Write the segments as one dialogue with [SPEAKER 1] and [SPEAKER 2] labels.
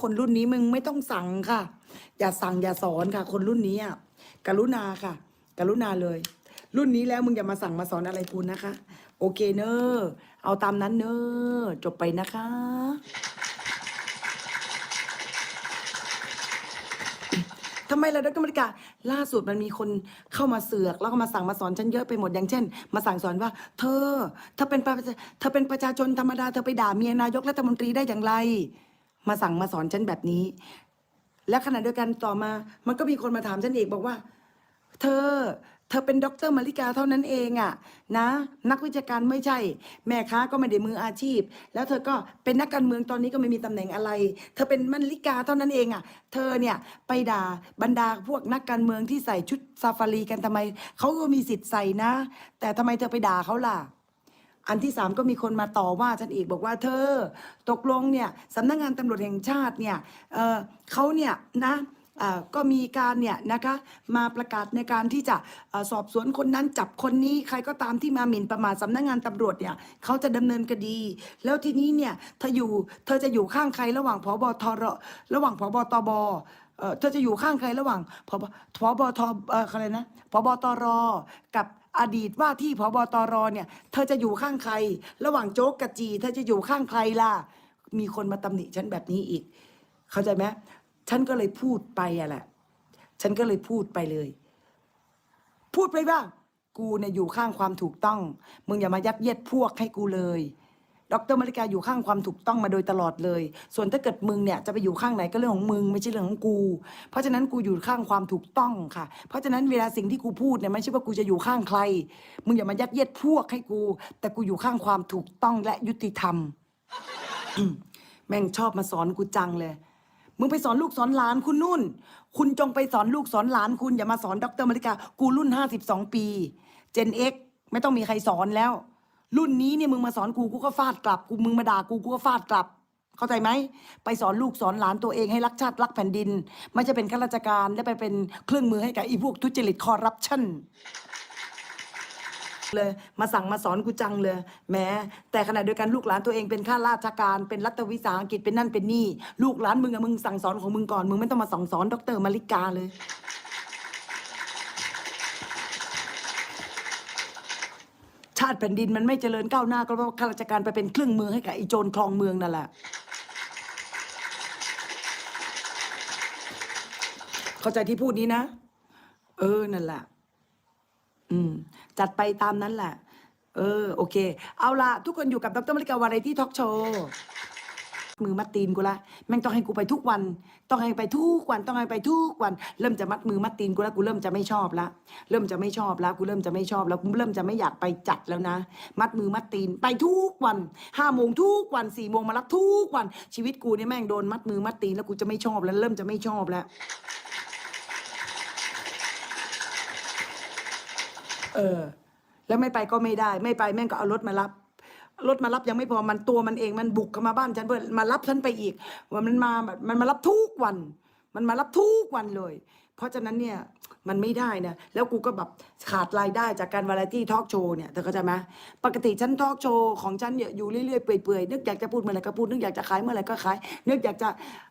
[SPEAKER 1] คนรุ่นนี้มึงไม่ต้องสั่งค่ะ อย่าสั่งอย่าสอนค่ะ คนรุ่นนี้อะกรุณาค่ะ กรุณาเลย รุ่นนี้แล้วมึงอย่ามาสั่งมาสอนอะไรกูนะคะ โอเคเนอะเอาตามนั้นเนอะจบไปนะคะทำไมล่ะดรมริกาล่าสุดมันมีคนเข้ามาเสือกแล้วก็มาสั่งมาสอนฉันเยอะไปหมดอย่างเช่น มาสั่งสอนว่า เธอเธอเป็นประเธอเป็นประชาชนธรรมดาเธอไปด่าเมียนายกรัฐมนตรีได้อย่างไร มาสั่งมาสอนฉันแบบนี้ และขณะเดียวกันต่อมา มันก็มีคนมาถามฉันอีกบอกว่า เธอ เธอเป็นด็อกเตอร์มาริกาเท่านั้นเองอะนะ นักวิชาการไม่ใช่ แม่ค้าก็ไม่ได้มืออาชีพ แล้วเธอก็เป็นนักการเมืองตอนนี้ก็ไม่มีตำแหน่งอะไร เธอเป็นมาริกาเท่านั้นเองอะเธอเนี่ยไปด่าบรรดาพวกนักการเมืองที่ใส่ชุดซาฟารีกันทำไมเขาก็มีสิทธิ์ใส่นะ แต่ทำไมเธอไปด่าเขาล่ะ อันที่สามก็มีคนมาต่อว่าฉันอีกบอกว่าเธอ ตกลงเนี่ยสำนักงานตำรวจแห่งชาติเนี่ยเเขาเนี่ยนะก็มีการเนี่ยนะคะมาประกาศในการที่จะอสอบสวนคนนั้นจับคนนี้ใครก็ตามที่มาหมิ่นประมาทสำนักงานตำรวจเนี่ยเขาจะดำเนินคดี แล้วทีนี้เนี่ยเธออยู่เธอจะอยู่ข้างใครระหว่างพบทรระหว่างพบตบเอ่อเธอจะอยู่ข้างใครระหว่างพบพบทเอ่ออะไรนะพบตรกับ อดีตว่าที่พบตรเนี่ย เธอจะอยู่ข้างใคร ระหว่างโจ๊กกับจี เธอจะอยู่ข้างใครล่ะ มีคนมาตำหนิฉันแบบนี้อีก เข้าใจไหมฉันก็เลยพูดไปอะแหละ ฉันก็เลยพูดไปเลย พูดไปว่า กูเนี่ยอยู่ข้างความถูกต้อง มึงอย่ามายัดเยียดพวกให้กูเลย ดรมาริกาอยู่ข้างความถูกต้องมาโดยตลอดเลย ส่วนถ้าเกิดมึงเนี่ยจะไปอยู่ข้างไหนก็เรื่องของมึงไม่ใช่เรื่องของกู เพราะฉะนั้นกูอยู่ข้างความถูกต้องค่ะ เพราะฉะนั้นเวลาสิ่งที่กูพูดเนี่ยไม่ใช่ว่ากูจะอยู่ข้างใคร มึงอย่ามายัดเยียดพวกให้กู แต่กูอยู่ข้างความถูกต้องและยุติธรรมแม่งชอบมาสอนกูจังเลย มึงไปสอนลูกสอนหลานคุณนุ่น คุณจงไปสอนลูกสอนหลานคุณอย่ามาสอนดรมาริกา กูรุ่นห้าสิบสองปี เจนเอ็กไม่ต้องมีใครสอนแล้ว รุ่นนี้เนี่ยมึงมาสอนกูกูก็ฟาดกลับกูมึงมาด่ากูกูก็ฟาดกลับ เข้าใจไหมไปสอนลูกสอนหลานตัวเองให้รักชาติรักแผ่นดิน ไม่จะเป็นข้าราชการและไปเป็นเครื่องมือให้กับอีพวกทุจริตคอร์รัปชันเลยมาสั่งมาสอนกูจังเลยแหม้แต่ขณะเดียวกันลูกหลานตัวเองเป็นข้าราชการเป็นรัฐวิสาหกิจเป็นนั่นเป็นนี่ ลูกหลานมึงอะมึงสั่งสอนของมึงก่อนมึงไม่ต้องมาสั่งสอนดรมาริกาเลยาติแผ่นดินมันไม่เจริญก้าวหน้า ก็เพราะข้าราชการไปเป็นเครื่องมือให้กับไอ้โจรคลองเมืองนั่นแหละเข้าใจที่พูดนี้นะ เออนั่นแหละอืม จัดไปตามนั้นแหละ เออ โอเค เอาละทุกคนอยู่กับดรมริกาวาไรที่ทอล์กโชว์ มือมัดตีนกูละแม่งต้องให้กูไปทุกวัน ต้องให้ไปทุกวันต้องให้ไปทุกวัน เริ่มจะมัดมือมัดตีนกูแล้วกูเริ่มจะไม่ชอบละเริ่มจะไม่ชอบแล้วกูเริ่มจะไม่ชอบแล้วกูเริ่มจะไม่อยากไปจัดแล้วนะ มัดมือมัดตีนไปทุกวันห้าโมงทุกวันสี่โมงมารับทุกวันชีวิตกูเนี่ยแม่งโดนมัดมือมัดตีนแล้วกูจะไม่ชอบแล้วเริ่มจะไม่ชอบแล้วเออ แล้วไม่ไปก็ไม่ได้ ไม่ไปแม่งก็เอารถมารับ รถมารับยังไม่พอมันตัวมันเองมันบุกเข้ามาบ้านฉันเพื่อมารับฉันไปอีกว่ามันมาแบบมันมารับทุกวัน มันมารับทุกวันเลย ราะฉะนั้นเนี่ยมันไม่ได้นะแล้วกูก็แบบขาดรายได้จากการวาไรตี้ทอล์กโชว์เนี่ยเธอเข้าใจไหมปกติฉันทอล์กโชว์ของฉันเนี่ยอยู่เรื่อยๆเปื่อยๆนึกอยากจะพูดเมื่อไหร่ก็พูดนึกอยากจะขายเมื่อไหร่ก็ขายนึกอยากจะ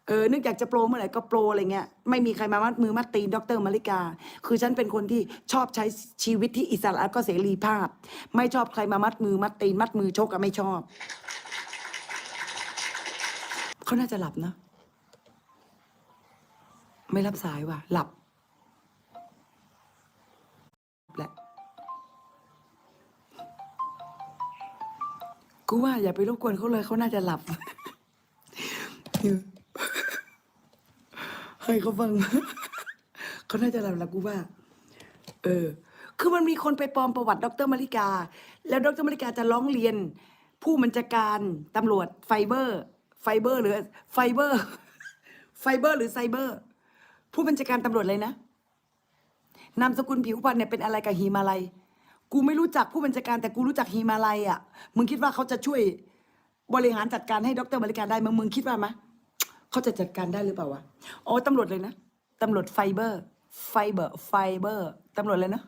[SPEAKER 1] เออนึกอยากจะโปรเมื่อไหร่ก็โปรอะไรเงี้ยไม่มีใครมามัดมือมัดตีนดรมาริกา คือฉันเป็นคนที่ชอบใช้ชีวิตที่อิสระและก็เสรีภาพ ไม่ชอบใครมามัดมือมัดตีนมัดมือชกอะไม่ชอบเขาน่าจะหลับนะ ไม่รับสายว่ะ หลับ กูว่าอย่าไปรบกวนเขาเลยเขาน่าจะหลับให้เขาฟังเขาน่าจะหลับแล้วกูว่า เออ คือมันมีคนไปปลอมประวัติดรมาริกา แล้วดรมาริกาจะร้องเรียน ผู้บัญชาการตำรวจไฟเบอร์ ไฟเบอร์หรือไฟเบอร์ ไฟเบอร์ หรือไซเบอร์ ผู้บัญชาการตำรวจเลยนะนามสกุลผิวพรรณเนี่ยเป็นอะไรกับฮีมาลัย กูไม่รู้จักผู้บัญชาการแต่กูรู้จักฮีมาลัยอะ มึงคิดว่าเขาจะช่วยบริหารจัดการให้ดรบริการได้มึงมึงคิดว่าไหมเขาจะจัดการได้หรือเปล่าวะอ๋อตำรวจเลยนะตำรวจไฟเบอร์ ไฟเบอร์ ไฟเบอร์ตำรวจเลยนะ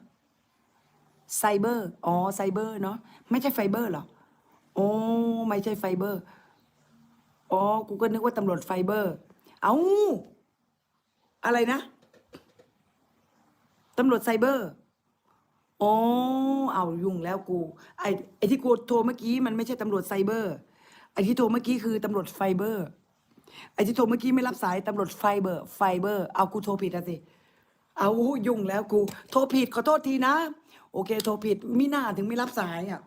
[SPEAKER 1] ไซเบอร์อ๋อไซเบอร์เนาะไม่ใช่ไฟเบอร์เหรอโอ้ไม่ใช่ไฟเบอร์อ๋อกูก็นึกว่าตำรวจไฟเบอร์ เอาอะไรนะตำรวจไซเบอร์ อ๋อเอายุ่งแล้วกู ไอ้ไอ้ที่กูโทรเมื่อกี้มันไม่ใช่ตำรวจไซเบอร์ ไอ้ที่โทรเมื่อกี้คือตำรวจไฟเบอร์ ไอ้ที่โทรเมื่อกี้ไม่รับสายตำรวจไฟเบอร์ ไฟเบอร์ เอากูโทรผิดอะสิ เอายุ่งแล้วกู โทรผิดขอโทษทีนะ โอเค โทรผิดมิน่าถึงไม่รับสายอะ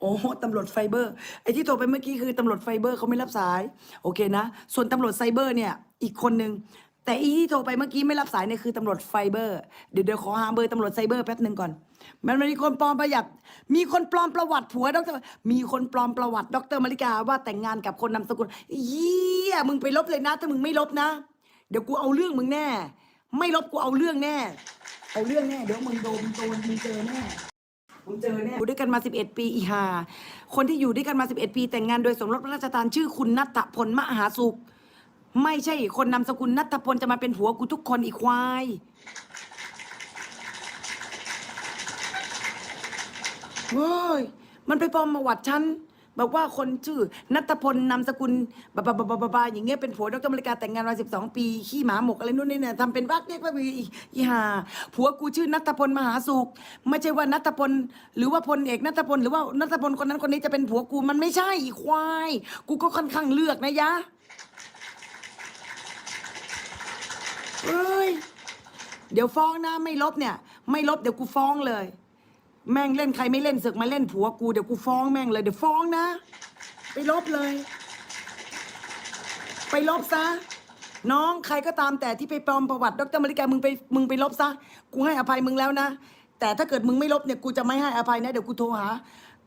[SPEAKER 1] โอ้ตำรวจไฟเบอร์ ไอ้ที่โทรไปเมื่อกี้คือตำรวจไฟเบอร์เขาไม่รับสาย โอเคนะ ส่วนตำรวจไซเบอร์เนี่ย อีกคนนึง แต่อีที่โทรไปเมื่อกี้ไม่รับสายเนี่ยคือตำรวจไฟเบอร์ เดี๋ยวเดี๋ยวขอหาเบอร์ตำรวจไซเบอร์แป๊บหนึ่งก่อน มันมีคนปลอมประหยัด มีคนปลอมประวัติผัวดรมีคนปลอมประวัติดรมาริกาว่าแต่งงานกับคนนามสกุลเยี่ยมึงไปลบเลยนะ ถ้ามึงไม่ลบนะ เดี๋ยวกูเอาเรื่องมึงแน่ ไม่ลบกูเอาเรื่องแน่ เอาเรื่องแน่ เดี๋ยวมึงโดนโดนมึงเจอแน่มึงเจอแน่อยู่ด้วยกันมา 11 ปีอีหา คนที่อยู่ด้วยกันมา 11 ปีแต่งงานโดยสมรสพระราชทานชื่อคุณนัทพลมหาสุข ไม่ใช่คนนามสกุลนัทพลจะมาเป็นผัวกูทุกคนอีควาย เฮ้ย มันไปปลอมประวัติฉัน บอกว่าคนชื่อนัทพลนามสกุลบาบาบาบาบาบาอย่างเงี้ยเป็นผัวดรมริกาแต่งงานมาสิบสองปี ขี้หมาหมกอะไรนู่นนี่เนี่ยทำเป็นวักเรียกว่าอีอีห่าผัวกูชื่อนัทพลมหาสุข ไม่ใช่ว่านัทพล หรือว่าพลเอกนัทพล หรือว่านัทพลคนนั้นคนนี้จะเป็นผัวกูมันไม่ใช่อีควาย กูก็ค่อนข้างเลือกนะยะ เอ้ย เดี๋ยวฟ้องนะ ไม่ลบเนี่ย ไม่ลบเดี๋ยวกูฟ้องเลย แม่งเล่นใครไม่เล่นศึกมาเล่นผัวกูเดี๋ยวกูฟ้องแม่งเลยเดี๋ยวฟ้องนะ ไปลบเลย ไปลบซะน้องใครก็ตามแต่ที่ไปปลอมประวัติดรมาริกามึงไปมึงไปลบซะกูให้อภัยมึงแล้วนะ แต่ถ้าเกิดมึงไม่ลบเนี่ยกูจะไม่ให้อภัยนะเดี๋ยวกูโทรหา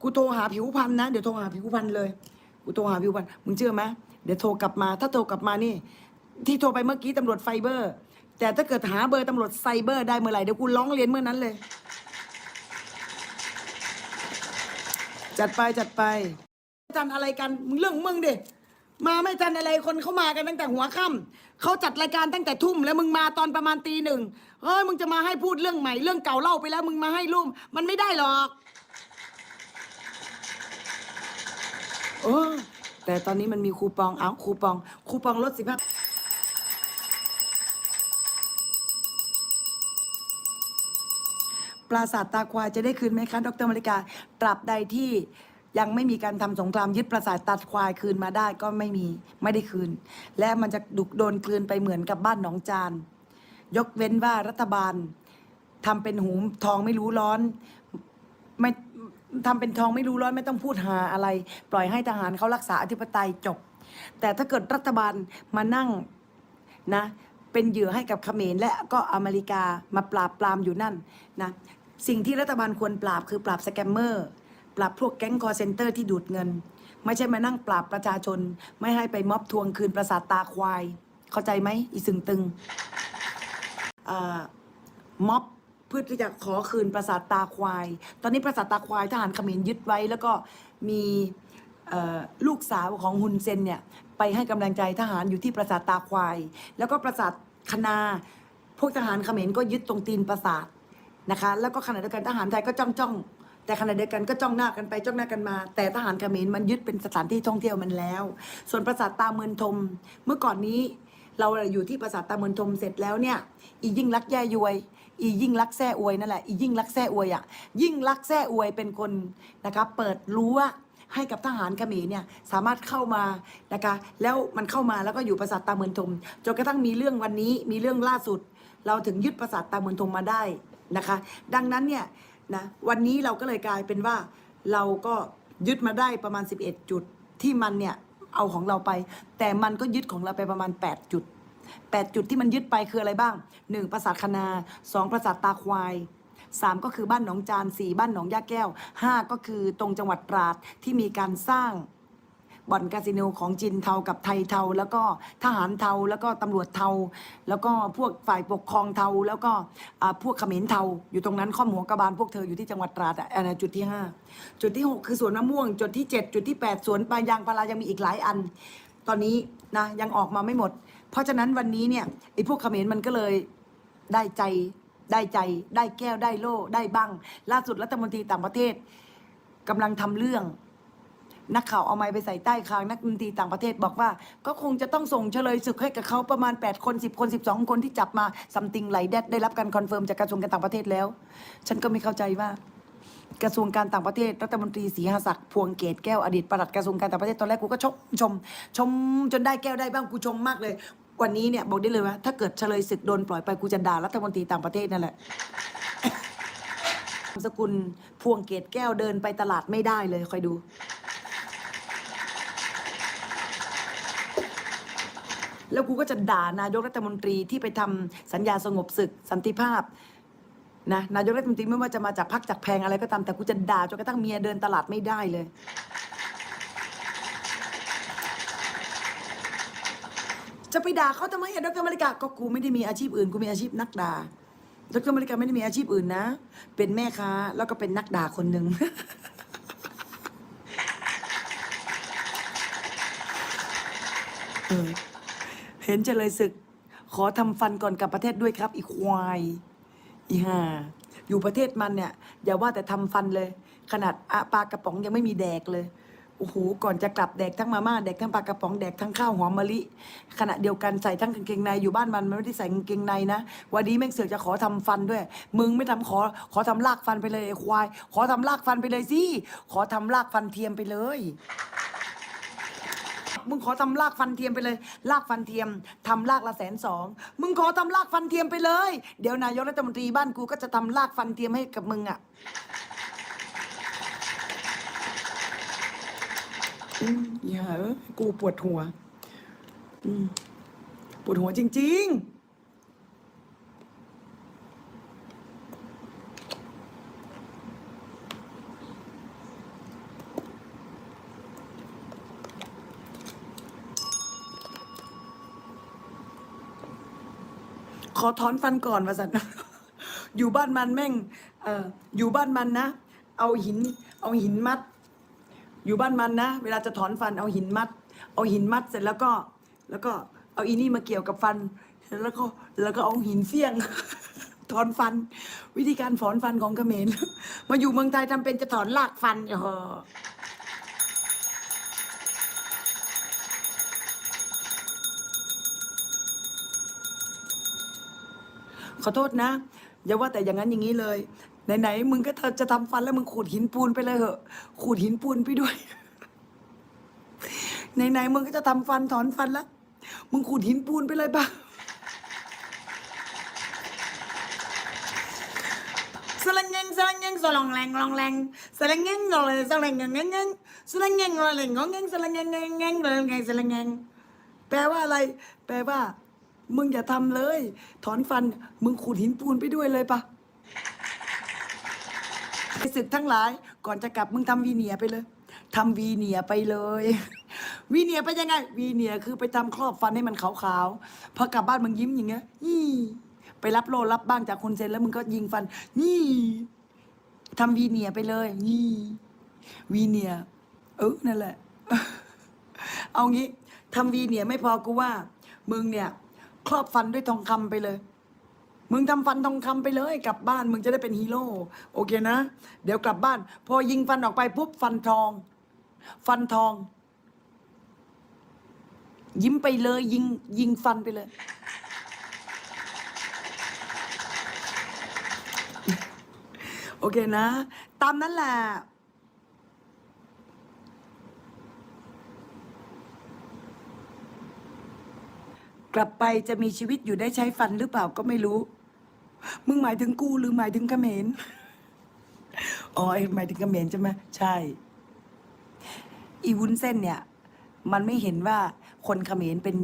[SPEAKER 1] กูโทรหาผิวพันธ์นะเดี๋ยวโทรหาผิวพันธ์เลย กูโทรหาผิวพันธ์มึงเชื่อไหมเดี๋ยวโทรกลับมา ถ้าโทรกลับมานี่ ที่โทรไปเมื่อกี้ตำรวจไฟเบอร์ แต่ถ้าเกิดหาเบอร์ตำรวจไซเบอร์ได้เมื่อไหร่เดี๋ยวกูร้องเรียนเมื่อนั้นเลย จัดไปจัดไปจันอะไรกันมึงเรื่องมึงดิมาไม่จันอะไรคนเขามากันตั้งแต่หัวค่ำเขาจัดรายการตั้งแต่ทุ่มแล้วมึงมาตอนประมาณตีหนึ่งเฮ้ยมึงจะมาให้พูดเรื่องใหม่เรื่องเก่าเล่าไปแล้ว มึงมาให้รุ่ม มันไม่ได้หรอกโอ้แต่ตอนนี้มันมีคูปองเอาคูปอง คูปองลดสิบห้า ปราสาทตาควายจะได้คืนไหมคะดรมาริกาตราบใดที่ยังไม่มีการทำสงครามยึดปราสาทตาควายคืนมาได้ก็ไม่มีไม่ได้คืน และมันจะดุกโดนคืนไปเหมือนกับบ้านหนองจาน ยกเว้นว่ารัฐบาลทำเป็นหูทองไม่รู้ร้อนไม่ทำเป็นทองไม่รู้ร้อนไม่ต้องพูดหาอะไร ปล่อยให้ทหารเขารักษาอธิปไตยจบ แต่ถ้าเกิดรัฐบาลมานั่งนะเป็นเหยื่อให้กับเขมรและก็อเมริกามาปราบปรามอยู่นั่นนะ สิ่งที่รัฐบาลควรปราบคือปราบสแกมเมอร์ปราบพวกแก๊งคอร์เซนเตอร์ที่ดูดเงิน ไม่ใช่มานั่งปราบประชาชน ไม่ให้ไปม็อบทวงคืนประสาทตาควาย เข้าใจไหมอีสึงตึงม็อบเพื่อที่จะขอคืนปราสาทตาควาย ตอนนี้ปราสาทตาควายทหารเขมรยึดไว้ แล้วก็มีลูกสาวของฮุนเซนเนี่ยไปให้กำลังใจทหารอยู่ที่ปราสาทตาควาย แล้วก็ปราสาทคณาพวกทหารเขมรก็ยึดตรงตีนปราสาท นะคะ แล้วก็ขณะเดียวกันทหารไทยก็จ้องจ้องแต่ขณะเดียวกันก็จ้องหน้ากันไปจ้องหน้ากันมา แต่ทหารเขมรมันยึดเป็นสถานที่ท่องเที่ยวมันแล้ว ส่วนปราสาทตาเมือนทม เมื่อก่อนนี้เราอยู่ที่ปราสาทตาเมือนทมเสร็จแล้วเนี่ย อียิ่งรักแย่ยวย อียิ่งรักแซ่อวยนั่นแหละ อียิ่งรักแซ่อวยอะ ยิ่งรักแซ่อวยเป็นคนนะคะเปิดรั้วให้กับทหารเขมรเนี่ยสามารถเข้ามานะคะ แล้วมันเข้ามาแล้วก็อยู่ปราสาทตาเมือนทมจนกระทั่งมีเรื่องวันนี้มีเรื่องล่าสุด เราถึงยึดปราสาทตาเมือนทมมาได้ นะคะ ดังนั้นเนี่ยนะวันนี้เราก็เลยกลายเป็นว่าเราก็ยึดมาได้ประมาณ 11 จุดที่มันเนี่ยเอาของเราไป แต่มันก็ยึดของเราไปประมาณ 8 จุด 8 จุดที่มันยึดไปคืออะไรบ้าง 1. ปราสาทคณา 2. ปราสาทตาควาย 3 ก็คือบ้านหนองจาน 4 บ้านหนองยาแก้ว 5 ก็คือตรงจังหวัดตราดที่มีการสร้าง บ่อนคาสิโนของจินเทากับไทยเทา แล้วก็ทหารเทาแล้วก็ตำรวจเทา แล้วก็พวกฝ่ายปกครองเทา แล้วก็พวกเขมรเทา อยู่ตรงนั้นข้อมหัวกระบาลพวกเธออยู่ที่จังหวัดตราดอะอันจุดที่ 5 จุดที่ 6 คือสวนมะม่วง จุดที่ 7 จุดที่ 8 สวนปายางพารายังมีอีกหลายอัน ตอนนี้นะยังออกมาไม่หมด เพราะฉะนั้นวันนี้เนี่ยไอ้พวกเขมรมันก็เลยได้ใจได้ใจได้แก้วได้โล่ได้บ้าง ล่าสุดรัฐมนตรีต่างประเทศกำลังทำเรื่อง นักข่าวเอาไม้ไปใส่ใต้คางนักดนตรีต่างประเทศบอกว่า ก็คงจะต้องส่งเฉลยศึกให้กับเขาประมาณ 8 คน 10 คน 12 คนที่จับมาซัมติงไหลแดดได้รับการคอนเฟิร์มจากกระทรวงการต่างประเทศแล้ว ฉันก็ไม่เข้าใจว่ากระทรวงการต่างประเทศ รัฐมนตรีศรีหศักดิ์พวงเกตแก้วอดีตปลัดกระทรวงการต่างประเทศตอนแรกกูก็ชมชม ชมจนได้แก้วได้บ้างกูชมมากเลย วันนี้เนี่ยบอกได้เลยว่าถ้าเกิดเฉลยศึกโดนปล่อยไปกูจะด่ารัฐมนตรีต่างประเทศนั่นแหละสกุลพวงเกตแก้วเดินไปตลาดไม่ได้เลยคอยดู แล้วกูก็จะด่านายกรัฐมนตรีที่ไปทำสัญญาสงบศึกสันติภาพนะนายกรัฐมนตรีไม่ว่าจะมาจากพักจากแพงอะไรก็ตามแต่กูจะด่าจนกระทั่งเมียเดินตลาดไม่ได้เลย จะไปด่าเขาทำไมอะดรมริกาก็กูไม่ได้มีอาชีพอื่นกูมีอาชีพนักด่าดรมริกาไม่ได้มีอาชีพอื่นนะ เป็นแม่ค้าแล้วก็เป็นนักด่าคนหนึ่งเออ เห็นเจเลยศึก ขอทำฟันก่อนกลับประเทศด้วยครับ อีควายอีห่าอยู่ประเทศมันเนี่ย อย่าว่าแต่ทำฟันเลย ขนาดอะปลากระป๋องยังไม่มีแดกเลยโอ้โหก่อนจะกลับแดกทั้งมาม่าแดกทั้งปลากระป๋องแดกทั้งข้าวหอมมะลิ ขณะเดียวกันใส่ทั้งกางเกงในอยู่บ้านมันมันไม่ได้ใส่กางเกงในนะวันนี้แม่งเสือกจะขอทำฟันด้วย มึงไม่ทำขอขอทำลากฟันไปเลยควาย ขอทำลากฟันไปเลยสิขอทำลากฟันเทียมไปเลย มึงขอทำลากฟันเทียมไปเลย ลากฟันเทียมทำลากละแสนสองมึงขอทำลากฟันเทียมไปเลย เดี๋ยวนายกรัฐมนตรีบ้านกูก็จะทำลากฟันเทียมให้กับมึงอะอย่าเอ้ยกูปวดหัวอืมปวดหัวจริง ๆ ขอถอนฟันก่อนมาสันอยู่บ้านมันแม่งเอออยู่บ้านมันนะ เอาหิน เอาหินมัด อยู่บ้านมันนะ เวลาจะถอนฟันเอาหินมัด เอาหินมัดเสร็จแล้วก็ แล้วก็เอาอีนี่มาเกี่ยวกับฟัน แล้วก็แล้วก็เอาหินเสี้ยง ถอนฟัน วิธีการถอนฟันของเขมรมาอยู่เมืองไทยทำเป็นจะถอนลากฟันเออ ขอโทษนะ อย่าว่าแต่อย่างนั้นอย่างนี้เลย ไหนๆมึงก็เธอจะทำฟันแล้วมึงขูดหินปูนไปเลยเหอะ ขูดหินปูนไปด้วย ไหนๆมึงก็จะทำฟันถอนฟันแล้ว มึงขูดหินปูนไปเลยปะสลังเงงสลังเงงสลองแรงลองแรงสลังเงงงอเลยสลังเงงเงงเงงสลังเงงงอเลยงอเงงสลังเงงเงงเงงเลยไงสลังเงงแปลว่าอะไร แปลว่า มึงอย่าทำเลย ถอนฟันมึงขูดหินปูนไปด้วยเลยปะไอศึกทั้งหลาย ก่อนจะกลับมึงทำวีเนียไปเลยทำวีเนียไปเลย วีเนียไปยังไง วีเนียคือไปทำครอบฟันให้มันขาวๆพอกลับบ้านมึงยิ้มอย่างเงี้ยนี่ไปรับโลรับบ้างจากคนเซนแล้วมึงก็ยิงฟัน นี่ทำวีเนียไปเลยนี่วีเนีย เออนั่นแหละ เอางี้ทำวีเนียไม่พอกูว่า มึงเนี่ย ครอบฟันด้วยทองคำไปเลย มึงทำฟันทองคำไปเลย กลับบ้านมึงจะได้เป็นฮีโร่โอเคนะ เดี๋ยวกลับบ้าน พอยิงฟันออกไปปุ๊บฟันทอง ฟันทอง ยิ้มไปเลย ยิงยิงฟันไปเลยโอเคนะ ตามนั้นแหละ กลับไปจะมีชีวิตอยู่ได้ใช้ฟันหรือเปล่าก็ไม่รู้ มึงหมายถึงกูหรือหมายถึงเขมรอ๋อไอหมายถึงเขมรใช่ไหมใช่ อีวุ้นเส้นเนี่ย มันไม่เห็นว่าคนเขมรเป็น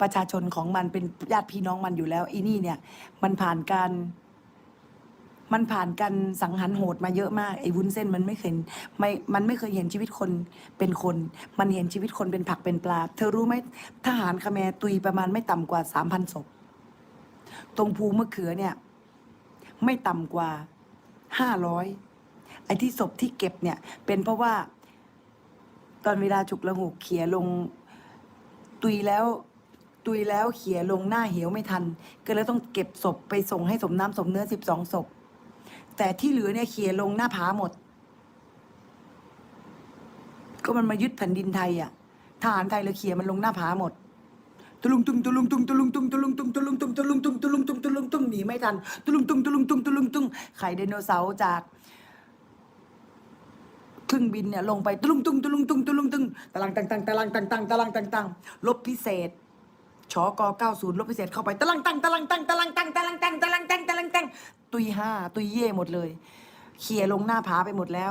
[SPEAKER 1] ประชาชนของมันเป็นญาติพี่น้องมันอยู่แล้ว อีนี่เนี่ย มันผ่านการ มันผ่านการสังหารโหดมาเยอะมากไอ้วุ้นเส้นมันไม่เคยไม่มันไม่เคยเห็นชีวิตคนเป็นคน มันเห็นชีวิตคนเป็นผักเป็นปลา เธอรู้ไหมทหารคแมร์ตุยประมาณไม่ต่ำกว่าสามพันศพตรงภูมะเขือเนี่ย ไม่ต่ำกว่าห้าร้อยไอ้ที่ศพที่เก็บเนี่ย เป็นเพราะว่า ตอนเวลาฉุกละหุกเขียลง ตุยแล้วตุยแล้วเขียลงหน้าเหวไม่ทัน ก็เลยต้องเก็บศพไปส่งให้สมน้ำสมเนื้อสิบสองศพ แต่ที่เหลือเนี่ยเขี่ยลงหน้าผาหมด ก็มันมายึดแผ่นดินไทยอะทหารไทยเลยเขี่ยมันลงหน้าผาหมดตุลุงตุงตุลุงตุงตุลุงตุงตุลุงตุงตุลุงตุงตุลุงตุงตุลุงตุงตุลุงตุงหนีไม่ทันตุลุงตุงตุลุงตุงตุลุงตุงไข่ไดโนเสาร์จากเครื่องบินเนี่ยลงไปตุลุงตุงตุลุงตุงตุลุงตุงตารางตังตังตารางตังตังตารางตังตังลบพิเศษชก90ลบพิเศษเข้าไปตารางตังตารางตังตารางตังตารางตังตารางตังตารางตัง ตุยห้าตุยเย่หมดเลย เขี่ยลงหน้าผาไปหมดแล้ว